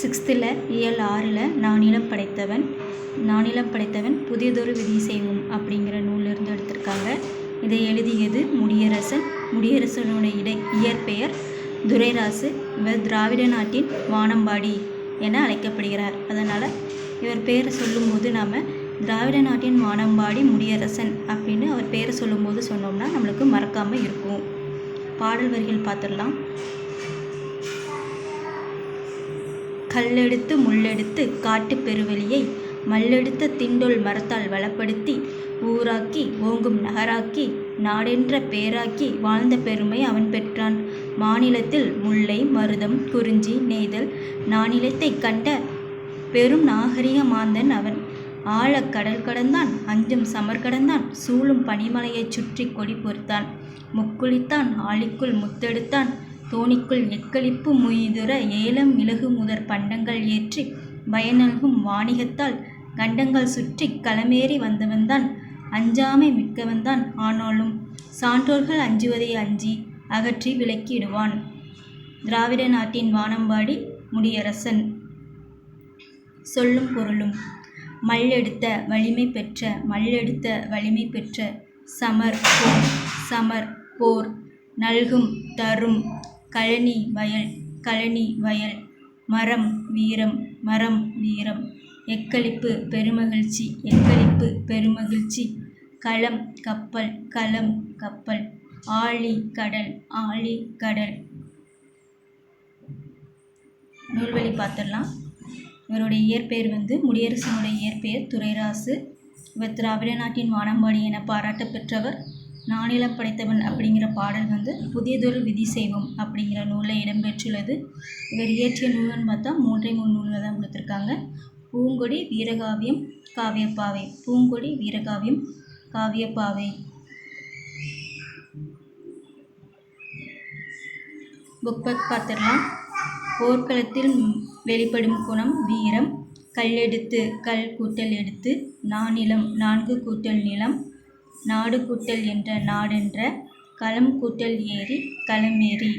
சிக்ஸ்த்தில் இயல் ஆறில் நானிலம் படைத்தவன் நானிலம் படைத்தவன் புதியதொரு விதி செய்வோம் அப்படிங்கிற நூலிருந்து எடுத்திருக்காங்க. இதை எழுதியது முடியரசன் முடியரசனுடைய இடை இயற்பெயர் துரைராசு. இவர் திராவிட நாட்டின் வானம்பாடி என அழைக்கப்படுகிறார். அதனால் இவர் பேரை சொல்லும்போது நாம் திராவிட நாட்டின் வானம்பாடி முடியரசன் அப்படின்னு அவர் பேரை சொல்லும்போது சொன்னோம்னா நம்மளுக்கு மறக்காமல் இருக்கும். பாடல் வரிகள் பார்த்துடலாம். கல்லெடுத்து முள்ளெடுத்து காட்டுப் பெருவெளியை மல்லெடுத்த திண்டொல் மரத்தால் வளப்படுத்தி ஊராக்கி ஓங்கும் நகராக்கி நாடென்ற பேராக்கி வாழ்ந்த பெருமை அவன் பெற்றான். மாநிலத்தில் முல்லை மருதம் குறிஞ்சி நெய்தல் நானிலத்தைக் கண்ட பெரும் நாகரிக மாந்தன் அவன். ஆழ கடல் கடந்தான் அஞ்சும் சமர் கடந்தான் சூழும் பனிமலையைச் சுற்றி கொடி பொறுத்தான். முக்குளித்தான் ஆழிக்குள் முத்தெடுத்தான். தோணிக்குள் எக்களிப்பு முய்துற ஏலம் மிளகு முதற் பண்டங்கள் ஏற்றி பயனல்கும் வாணிகத்தால் கண்டங்கள் சுற்றி களமேறி வந்தவன்தான் அஞ்சாமை மிக்கவன்தான் ஆனாலும் சான்றோர்கள் அஞ்சுவதை அஞ்சி அகற்றி விலக்கிடுவான் திராவிட நாட்டின் வானம்பாடி முடியரசன். சொல்லும் பொருளும் மல்லெடுத்த வலிமை பெற்ற மல்லெடுத்த வலிமை பெற்ற சமர் போர் சமர் போர் நல்கும் தரும் கழனி வயல் கழனி வயல். மரம் வீரம் மரம் வீரம். எக்களிப்பு பெருமகிழ்ச்சி எக்களிப்பு பெருமகிழ்ச்சி. களம் கப்பல் களம் கப்பல். ஆழி கடல் ஆழி கடல். நூல்வழி பார்த்துடலாம். இவருடைய இயற்பெயர் வந்து முடியரசனுடைய இயற்பெயர் துரைராசு இவர் திராவிட நாட்டின் வானம்பாடி என பாராட்ட பெற்றவர் நானிலம் படைத்தவன் அப்படிங்கிற பாடல் வந்து புதியதொரு விதி செய்வோம் அப்படிங்கிற நூலில் இடம்பெற்றுள்ளது. இவர் இயற்றிய நூல்னு பார்த்தா மூன்றே மூணு நூல்கள் தான் கொடுத்துருக்காங்க. பூங்கொடி வீரகாவியம் காவியப்பாவை. பூங்கொடி வீரகாவியம் காவியப்பாவை. புக் பேக் பார்த்துடலாம். போர்க்களத்தில் வெளிப்படும் குணம் வீரம். கல்லெடுத்து கல் கூட்டல் எடுத்து நானிலம் நான்கு கூட்டல் நிலம். நாடு கூட்டல் என்ற நாடென்ற களம் கூட்டல் ஏரி களமேறி